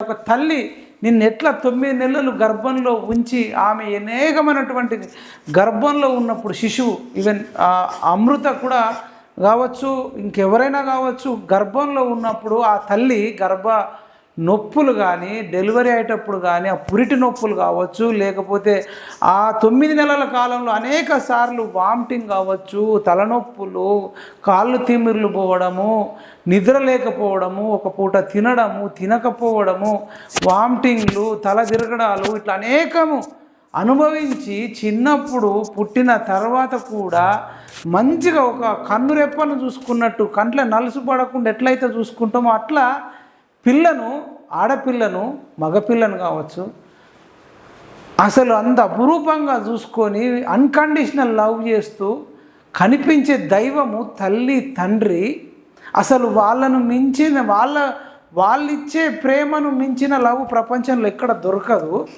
ఒక తల్లి నిన్ను ఎట్లా తొమ్మిది నెలలు గర్భంలో ఉంచి ఆమె అనేకమైనటువంటి గర్భంలో ఉన్నప్పుడు శిశువు ఈవెన్ అమృత కూడా కావచ్చు ఇంకెవరైనా కావచ్చు గర్భంలో ఉన్నప్పుడు ఆ తల్లి గర్భ నొప్పులు కానీ డెలివరీ అయ్యేటప్పుడు కానీ ఆ పురిటి నొప్పులు కావచ్చు లేకపోతే ఆ తొమ్మిది నెలల కాలంలో అనేక సార్లు వామిటింగ్ కావచ్చు తలనొప్పులు కాళ్ళు తిమ్మిర్లు పోవడము నిద్ర లేకపోవడము ఒక పూట తినడము తినకపోవడము వామిటింగ్లు తల తిరగడాలు ఇట్లా అనేకము అనుభవించి చిన్నప్పుడు పుట్టిన తర్వాత కూడా మంచిగా ఒక కన్ను రెప్పను చూసుకున్నట్టు కంట్ల నలుసు పడకుండా ఎట్లయితే చూసుకుంటామో అట్లా పిల్లను ఆడపిల్లను మగపిల్లను కావచ్చు అసలు అంత అపురూపంగా చూసుకొని అన్కండిషనల్ లవ్ చేస్తూ కనిపించే దైవము తల్లి తండ్రి అసలు వాళ్ళను మించిన వాళ్ళ వాళ్ళిచ్చే ప్రేమను మించిన లవ్ ప్రపంచంలో ఎక్కడ దొరకదు.